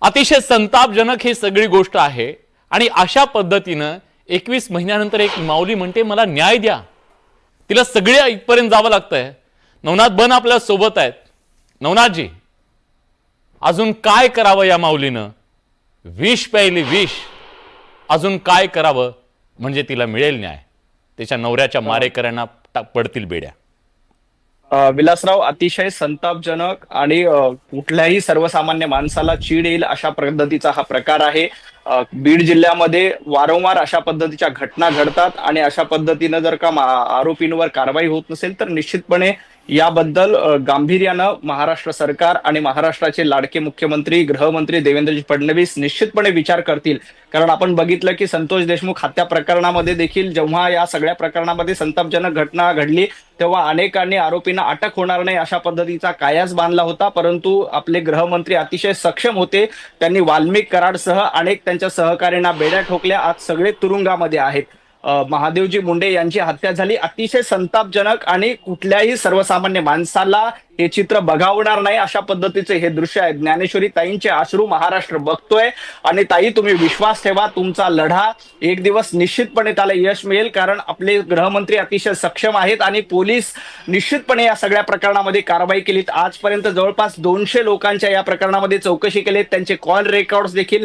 अतिशय संतापजनक ही सगळी गोष्ट आहे. आणि अशा पद्धतीनं एकवीस महिन्यानंतर एक माऊली म्हणते मला न्याय द्या. तिला सगळे इथपर्यंत जावं लागतंय. नवनाथ बन आपल्यासोबत आहेत. नवनाथजी अजून काय करावं या माऊलीनं? विष प्यायली विष. अजून काय करावं? म्हणजे तिला मिळेल न्याय. तिच्या नवऱ्याच्या मारेकऱ्यांना पडतील बेड्या. विलासराव अतिशय संतापजनक आणि कुठल्याही सर्वसामान्य माणसाला चीड येईल अशा पद्धतीचा हा प्रकार आहे. बीड जिल्ह्यामध्ये वारंवार अशा पद्धतीच्या घटना घडतात आणि अशा पद्धतीनं जर का आरोपींवर कारवाई होत नसेल तर निश्चितपणे याबद्दल गांभीर्यानं महाराष्ट्र सरकार आणि महाराष्ट्राचे लाडके मुख्यमंत्री गृहमंत्री देवेंद्रजी फडणवीस निश्चितपणे विचार करतील. कारण आपण बघितलं की संतोष देशमुख हत्या प्रकरणामध्ये देखील जेव्हा या सगळ्या प्रकरणामध्ये संतापजनक घटना घडली तेव्हा अनेकांनी आरोपींना अटक होणार नाही अशा पद्धतीचा कायाच बांधला होता. परंतु आपले गृहमंत्री अतिशय सक्षम होते. त्यांनी वाल्मिक कराडसह अनेक त्यांच्या सहकार्यांना बेड्या ठोकल्या. आज सगळे तुरुंगामध्ये आहेत. महादेवजी मुंडे यांची हत्या झाली. अतिशय संतापजनक आणि कुठल्याही सर्वसामान्य माणसाला हे चित्र बघावणार नाही अशा पद्धतीचे हे दृश्य आहे. ज्ञानेश्वरी ताईंचे अश्रू महाराष्ट्र बघतोय. आणि ताई तुम्ही विश्वास ठेवा तुमचा लढा एक दिवस निश्चितपणे त्याला यश मिळेल कारण आपले गृहमंत्री अतिशय सक्षम आहेत आणि पोलीस निश्चितपणे या सगळ्या प्रकरणामध्ये कारवाई केलीत. आजपर्यंत जवळपास दोनशे लोकांच्या या प्रकरणामध्ये चौकशी केली त्यांचे कॉल रेकॉर्ड देखील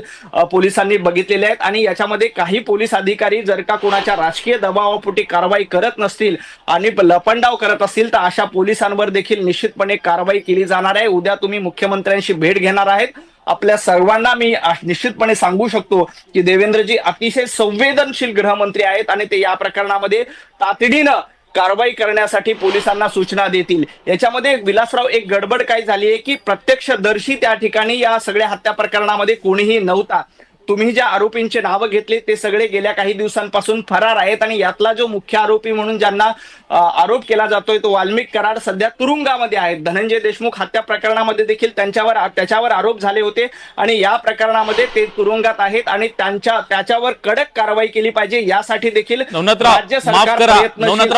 पोलिसांनी बघितलेले आहेत. आणि याच्यामध्ये काही पोलीस अधिकारी जर का कोणाच्या राजकीय दबावापोटी कारवाई करत नसतील आणि लपंडाव करत असतील तर अशा पोलिसांवर देखील निश्चितपणे कारवाई केली जाणार आहे. उद्या तुम्ही मुख्यमंत्र्यांशी भेट घेणार आहेत. आपल्या सर्वांना मी निश्चितपणे सांगू शकतो की देवेंद्रजी अतिशय संवेदनशील गृहमंत्री आहेत आणि ते या प्रकरणामध्ये तातडीनं कारवाई करण्यासाठी पोलिसांना सूचना देतील. याच्यामध्ये विलासराव एक गडबड काय झाली आहे की प्रत्यक्षदर्शी त्या ठिकाणी या सगळ्या हत्या प्रकरणामध्ये कोणीही नव्हता. तुम्ही ज्या आरोपींचे नावं घेतले ते सगळे गेल्या काही दिवसांपासून फरार आहेत आणि यातला जो मुख्य आरोपी म्हणून ज्यांना आरोप केला जातोय तो वाल्मिक कराड सध्या तुरुंगामध्ये आहेत. धनंजय देशमुख हत्या प्रकरणामध्ये देखील त्यांच्यावर त्याच्यावर आरोप झाले होते आणि या प्रकरणामध्ये ते तुरुंगात आहेत आणि त्यांच्या त्याच्यावर कडक कारवाई केली पाहिजे यासाठी देखील राज्य सरकार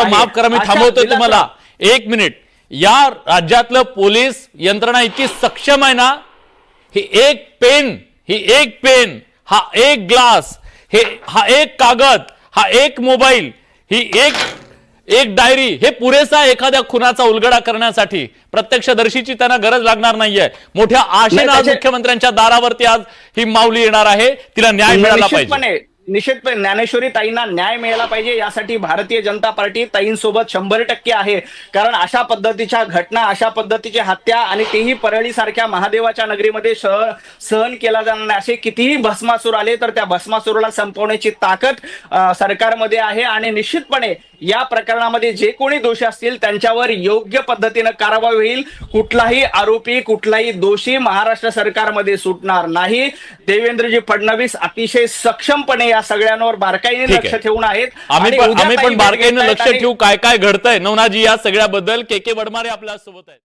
माफ करा मी थांबवतोय तुम्हाला. एक मिनिट. या राज्यातलं पोलीस यंत्रणा इतकी सक्षम आहे ना ही एक पेन ही एक पेन हा एक ग्लास हे हा एक कागद हा एक मोबाईल ही एक एक डायरी हे पुरेसा एखाद्या खुनाचा उलगडा करण्यासाठी प्रत्यक्षदर्शीची त्यांना गरज लागणार नाहीये. मोठ्या आशेनं आज मुख्यमंत्र्यांच्या दारावरती आज ही माऊली येणार आहे तिला न्याय मिळाला पाहिजे. निश्चितपणे ज्ञानेश्वरी ताईंना न्याय मिळाला पाहिजे. यासाठी भारतीय जनता पार्टी ताईंसोबत शंभर टक्के आहे. कारण अशा पद्धतीच्या घटना अशा पद्धतीची हत्या आणि तेही परळी सारख्या महादेवाच्या नगरीमध्ये सह सहन केला जाणार नाही असे कितीही भस्मासूर आले तर त्या भस्मासूरला संपवण्याची ताकद सरकारमध्ये आहे. आणि निश्चितपणे या प्रकरणामध्ये जे कोणी दोषी असतील त्यांच्यावर योग्य पद्धतीनं कारवाई होईल. कुठलाही आरोपी कुठलाही दोषी महाराष्ट्र सरकारमध्ये सुटणार नाही. देवेंद्रजी फडणवीस अतिशय सक्षमपणे या सगळ्यांवर बारकाईने लक्ष. ठेवून आहेत. आम्ही पण आम्ही पण बारकाईनं लक्ष ठेवू. काय काय घडतंय? नवनाजी या सगळ्याबद्दल के के वडमारे आपल्यासोबत आहेत